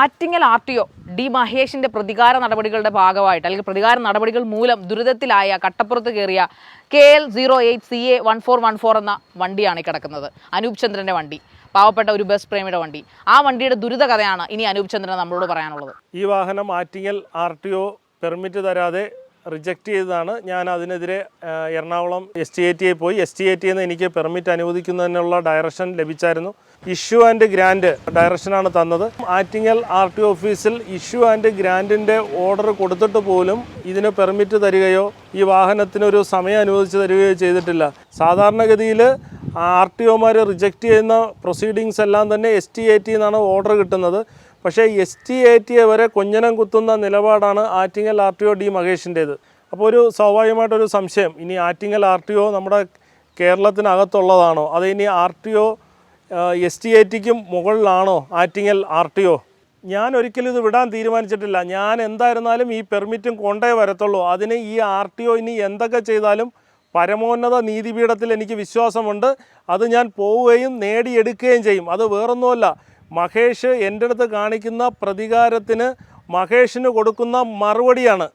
Attingal R T O D മഹേഷിന്റെ പ്രതികാര നടപടികളുടെ ഭാഗമായിട്ട് അല്ലെങ്കിൽ പ്രതികാര നടപടികൾ മൂലം ദുരിതത്തിലായ കട്ടപ്പുറത്ത് കയറിയ K L zero eight C A one four one four എന്ന വണ്ടിയാണ് ഈ കിടക്കുന്നത്. അനൂപ് ചന്ദ്രന്റെ വണ്ടി പാവപ്പെട്ട ഒരു ബസ് പ്രേമിയുടെ വണ്ടി. ആ വണ്ടിയുടെ ദുരിത കഥയാണ് ഇനി അനൂപ് ചന്ദ്രൻ നമ്മളോട് പറയാനുള്ളത്. ഈ വാഹനം Attingal R T O permit തരാതെ റിജക്റ്റ് ചെയ്തതാണ്. ഞാൻ അതിനെതിരെ എറണാകുളം എസ് ടി എ ടിയെ പോയി. എസ് ടി എ ടിയിൽ നിന്ന് എനിക്ക് പെർമിറ്റ് അനുവദിക്കുന്നതിനുള്ള ഡയറക്ഷൻ ലഭിച്ചായിരുന്നു. ഇഷ്യൂ ആൻഡ് ഗ്രാൻഡ് ഡയറക്ഷനാണ് തന്നത്. ആറ്റിങ്ങൽ ആർ ടി ഓഫീസിൽ ഇഷ്യൂ ആൻഡ് ഗ്രാൻഡിന്റെ ഓർഡർ കൊടുത്തിട്ട് പോലും ഇതിന് പെർമിറ്റ് തരികയോ ഈ വാഹനത്തിനൊരു സമയം അനുവദിച്ച് തരികയോ ചെയ്തിട്ടില്ല. സാധാരണഗതിയിൽ ആർ ടി ഒമാർ റിജക്റ്റ് ചെയ്യുന്ന പ്രൊസീഡിങ്സ് എല്ലാം തന്നെ എസ് ടി എ ടി എന്നാണ് ഓർഡർ കിട്ടുന്നത്. പക്ഷേ എസ് ടി എ ടിയെ വരെ കൊഞ്ഞനം കുത്തുന്ന നിലപാടാണ് Attingal R T O D മഹേഷിന്റേത്. അപ്പോൾ ഒരു സ്വാഭാവികമായിട്ടൊരു സംശയം ഇനി ആറ്റിങ്ങൽ ആർ ടി ഒ നമ്മുടെ കേരളത്തിനകത്തുള്ളതാണോ? അത് ഇനി R T O S T A ടിക്കും മുകളിലാണോ ആറ്റിങ്ങൽ ആർ ടി ഒ? ഞാൻ ഒരിക്കലും ഇത് വിടാൻ തീരുമാനിച്ചിട്ടില്ല. ഞാൻ എന്തായിരുന്നാലും ഈ പെർമിറ്റും കൊണ്ടേ വരത്തുള്ളൂ. അതിന് ഈ ആർ ടി ഒ ഇനി എന്തൊക്കെ ചെയ്താലും പരമോന്നത നീതിപീഠത്തിൽ എനിക്ക് വിശ്വാസമുണ്ട്. അത് ഞാൻ പോവുകയും നേടിയെടുക്കുകയും ചെയ്യും. അത് വേറൊന്നുമല്ല. മഹേഷ് എന്റെ അടുത്ത് കാണിക്കുന്ന പ്രതികാരത്തിന് മഹേഷിന് കൊടുക്കുന്ന മറുപടിയാണ്